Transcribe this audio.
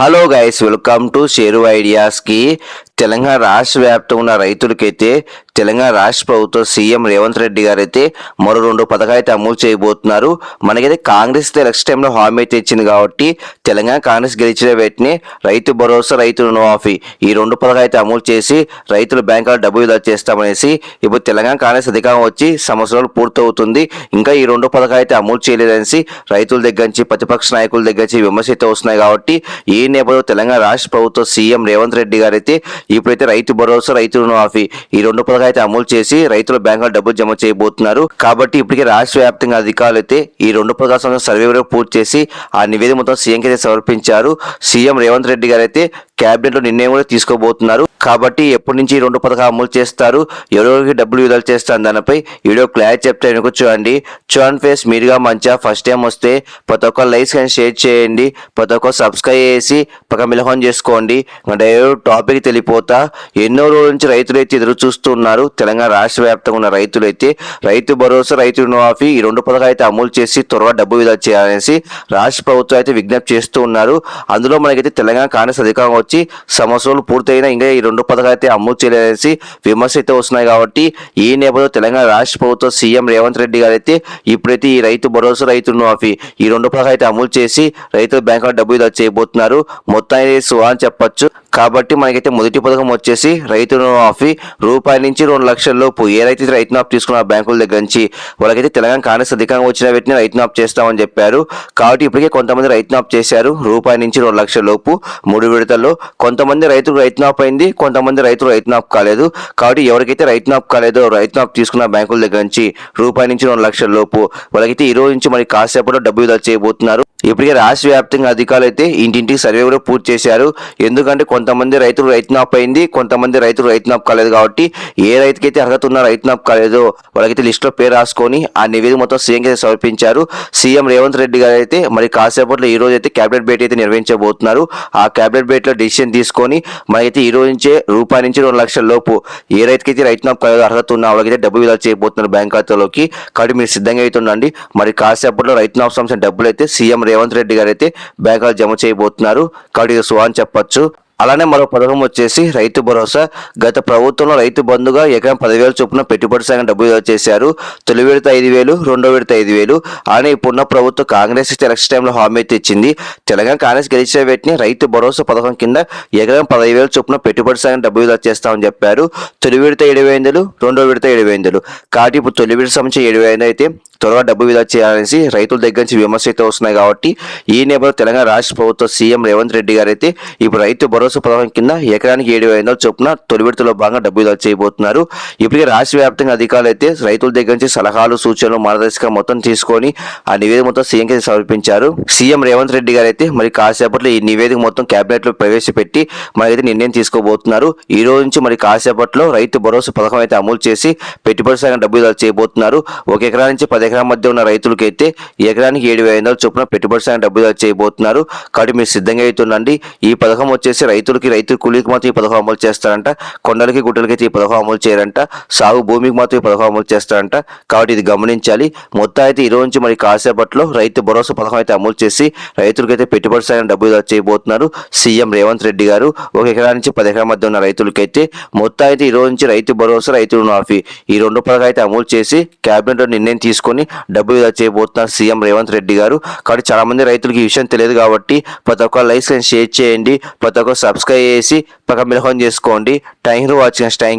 Hello guys welcome to Sheru ఐడియాస్కి Telangana రాష్ట్ర వ్యాప్తంగా ఉన్న రైతులకైతే తెలంగాణ రాష్ట్ర ప్రభుత్వం సీఎం రేవంత్ రెడ్డి గారు అయితే మరో రెండు పథకాలు అయితే అమలు చేయబోతున్నారు. మనకైతే కాంగ్రెస్ ఎలక్షన్ టైంలో హామీ అయితే ఇచ్చింది కాబట్టి తెలంగాణ కాంగ్రెస్ గెలిచిన వెంటనే రైతు భరోసా రైతు రుణమాఫీ ఈ రెండు పథకాలు అయితే అమలు చేసి రైతుల బ్యాంకులో డబ్బు విడుదల చేస్తామనేసి ఇప్పుడు తెలంగాణ కాంగ్రెస్ అధికారం వచ్చి సంవత్సరాలు పూర్తవుతుంది. ఇంకా ఈ రెండు పథకాలు అయితే అమలు చేయలేదనేసి రైతుల దగ్గర నుంచి ప్రతిపక్ష నాయకుల దగ్గర నుంచి విమర్శ అయితే వస్తున్నాయి కాబట్టి ఈ నేపథ్యంలో తెలంగాణ రాష్ట్ర ప్రభుత్వం సీఎం రేవంత్ రెడ్డి గారు అయితే ఇప్పుడైతే రైతు భరోసా రైతు రుణమాఫీ ఈ రెండు పథకాలు అయితే అమలు చేసి రైతుల బ్యాంకులో డబ్బులు జమ చేయబోతున్నారు. కాబట్టి ఇప్పటికే రాష్ట్ర వ్యాప్తంగా అధికారులు అయితే ఈ రెండు పథకాల సంబంధించిన సర్వే వరకు పూర్తి చేసి ఆ నివేదిక మొత్తం సీఎంకి అయితే సమర్పించారు. సీఎం రేవంత్ రెడ్డి గారు అయితే లో నిర్ణయం కూడా తీసుకోబోతున్నారు. కాబట్టి ఎప్పటి నుంచి ఈ రెండు పథకాలు అమలు చేస్తారు ఎవరెవరికి డబ్బులు విడుదల చేస్తారు దానిపై వీడియో క్లారిటీ చెప్తే వెనుక చూడండి. చూడండి ఫేస్ మీరుగా మంచిగా ఫస్ట్ టైం వస్తే ప్రతి ఒక్క లైక్స్ కానీ షేర్ చేయండి. ప్రతి ఒక్క సబ్స్క్రైబ్ చేసి పక్క మిలహోన్ చేసుకోండి. అంటే టాపిక్ తెలిపోతా ఎన్నో రోజుల నుంచి రైతులు అయితే ఎదురు చూస్తున్నారు. తెలంగాణ రాష్ట్ర వ్యాప్తంగా ఉన్న రైతులైతే రైతు భరోసా రైతు రుణమాఫీ ఈ రెండు పథకాలు అయితే అమలు చేసి త్వరగా డబ్బు విడుదల చేయాలనేసి రాష్ట్ర ప్రభుత్వం అయితే విజ్ఞప్తి చేస్తూ ఉన్నారు. అందులో మనకైతే తెలంగాణ కాంగ్రెస్ అధికారం వచ్చి సంవత్సరాలు పూర్తయినా ఇంకా ఈ రెండు పథకాలు అయితే అమలు చేయలేదనేసి విమర్శ అయితే వస్తున్నాయి కాబట్టి ఈ నేపథ్యంలో తెలంగాణ రాష్ట్ర ప్రభుత్వం సీఎం రేవంత్ రెడ్డి గారు అయితే ఇప్పుడైతే ఈ రైతు భరోసా రైతు మాఫీ ఈ రెండు పథకాలు అయితే అమలు చేసి రైతుల బ్యాంకులో డబ్బు ఇలా చేయబోతున్నారు. మొత్తం అనేది సువా అని చెప్పొచ్చు. కాబట్టి మనకైతే మొదటి పథకం వచ్చేసి రైతు రుణమాఫీ రూపాయి నుంచి రెండు లక్షల లోపు ఏ రైతు అయితే రైతు మాఫ్ తీసుకున్న బ్యాంకుల దగ్గర నుంచి వాళ్ళకైతే తెలంగాణ కాంగ్రెస్ అధికంగా వచ్చిన వెంటనే రైతు మాఫ్ చేస్తామని చెప్పారు. కాబట్టి ఇప్పటికే కొంతమంది రైతు మాఫ్ చేశారు. రూపాయి నుంచి రెండు లక్షల లోపు. మూడు విడతల్లో కొంతమంది రైతులు రైతు మాఫ్ అయింది. కొంతమంది రైతులు రైతు నాపు కాలేదు. కాబట్టి ఎవరికైతే రైతు నాపు కాలేదో రైతు నాపు తీసుకున్న బ్యాంకుల దగ్గర నుంచి రూపాయి నుంచి రెండు లక్షల లోపు వాళ్ళకైతే ఈ రోజు నుంచి మరి కాసేపట్లో డబ్బు విడుదల చేయబోతున్నారు. ఇప్పటికే రాష్ట్ర వ్యాప్తంగా అధికారులు అయితే ఇంటింటికి సర్వే కూడా పూర్తి చేశారు. ఎందుకంటే కొంతమంది రైతులు రైతునాప్ అయింది కొంతమంది రైతులు రైతు నాప్ కాలేదు కాబట్టి ఏ రైతుకైతే అర్హత ఉన్న రైతు నాప్ కాలేదో వాళ్ళకైతే లిస్టులో పేరు రాసుకొని ఆ నివేదిక మొత్తం సీఎంకి సమర్పించారు. సీఎం రేవంత్ రెడ్డి గారు అయితే మరి కాసేపట్లో ఈ రోజు అయితే క్యాబినెట్ భేటీ అయితే నిర్వహించబోతున్నారు. ఆ క్యాబినెట్ భేటీలో డిసిషన్ తీసుకొని మనకైతే ఈ రోజు నుంచే రూపాయి నుంచి రెండు లక్షల లోపు ఏ రైతుకైతే రైతు నాప్ కాలేదో అర్హత ఉన్న వాళ్ళకైతే డబ్బు విధాలు చేయబోతున్నారు బ్యాంక్ ఖాతాలోకి. కాబట్టి మీరు సిద్ధంగా అయితే ఉండండి. మరి కాసేపట్లో రైతు నాప్ సంబంధించిన డబ్బులు అయితే సీఎం రేవంత్ రెడ్డి గారు అయితే బ్యాంకులో జమ చేయబోతున్నారు. కాబట్టి సుహాన్ అని చెప్పొచ్చు. అలానే మరో పథకం వచ్చేసి రైతు భరోసా. గత ప్రభుత్వంలో రైతు బంధుగా ఎకరం పదివేల చొప్పున పెట్టుబడి సంఘం డబ్బు చేశారు. తొలి విడత ఐదు వేలు రెండో విడత ఐదు వేలు. అలానే ఇప్పుడున్న ప్రభుత్వం కాంగ్రెస్ ఎలక్షన్ టైంలో హామీ అయితే ఇచ్చింది. తెలంగాణ కాంగ్రెస్ గెలిచిన వెంటనే రైతు భరోసా పథకం కింద ఎకరం పదహైదు వేల చొప్పున పెట్టుబడి సంఘం డబ్బు విడుదల చేస్తామని చెప్పారు. తొలి విడత ఏడు వేలు రెండో విడత ఏడు వేలు కాబట్టి ఇప్పుడు తొలి విడత సంబంధించి ఏడు వేలు అయితే త్వరగా డబ్బు విడుదల చేయాలనేసి రైతుల దగ్గర నుంచి విమర్శ అయితే వస్తున్నాయి కాబట్టి ఈ నేపథ్యంలో తెలంగాణ రాష్ట్ర ప్రభుత్వ సీఎం రేవంత్ రెడ్డి గారు అయితే ఇప్పుడు రైతు భరోసా పథకం కింద ఎకరానికి ఏడు వేల చొప్పున తొలి విడతలో భాగంగా డబ్బు విడుదల చేయబోతున్నారు. ఇప్పటికే రాష్ట్ర వ్యాప్తంగా అధికారులు అయితే రైతుల దగ్గర నుంచి సలహాలు సూచనలు మార్గదర్శకం మొత్తం తీసుకొని ఆ నివేదిక మొత్తం సీఎం కి సమర్పించారు. సీఎం రేవంత్ రెడ్డి గారు అయితే మరి కాసేపట్లో ఈ నివేదిక మొత్తం కేబినెట్లో ప్రవేశపెట్టి మనకైతే నిర్ణయం తీసుకోబోతున్నారు. ఈ రోజు నుంచి మరి కాసేపట్లో రైతు భరోసా పథకం అయితే అమలు చేసి పెట్టుబడి సాగం డబ్బు విడుదల చేయబోతున్నారు. ఒక ఎకరా నుంచి పది ఎకరాల మధ్య ఉన్న రైతులకి అయితే ఎకరానికి ఏడు వేల ఐదు చొప్పున పెట్టుబడి సాగం డబ్బు విడుదల చేయబోతున్నారు. కాబట్టి మీరు సిద్ధంగా అవుతుండండి ఈ పథకం వచ్చేసి రైతు రైతులకి రైతు కూలీకి మాత్రం ఈ పథకం అమలు చేస్తారంట. కొండలకి గుట్టలకి అయితే ఈ పథకం అమలు చేయరంట. సాగు భూమికి మాత్రం ఈ పథకం అమలు చేస్తారంట. కాబట్టి ఇది గమనించాలి. మొత్తం అయితే ఈ నుంచి మరి కాసేపట్లో రైతు భరోసా పథకం అయితే అమలు చేసి రైతులకైతే పెట్టుబడి సాయం డబ్బు చేయబోతున్నారు సీఎం రేవంత్ రెడ్డి గారు. ఒక ఎకరా నుంచి పది ఎకరాల మధ్య ఉన్న రైతులకైతే మొత్తం అయితే ఈ నుంచి రైతు భరోసా రైతు రుణమాఫీ ఈ రెండు పథకం అయితే అమలు చేసి కేబినెట్ నిర్ణయం తీసుకొని డబ్బు విడుదల చేయబోతున్నారు సీఎం రేవంత్ రెడ్డి గారు. కాబట్టి చాలా మంది రైతులకు ఈ విషయం తెలియదు కాబట్టి ప్రతి ఒక్క లైక్స్ షేర్ చేయండి. ప్రతి ఒక్క సబ్స్క్రైబ్ చేసి పక్క మిలహం చేసుకోండి. Thank you watching thank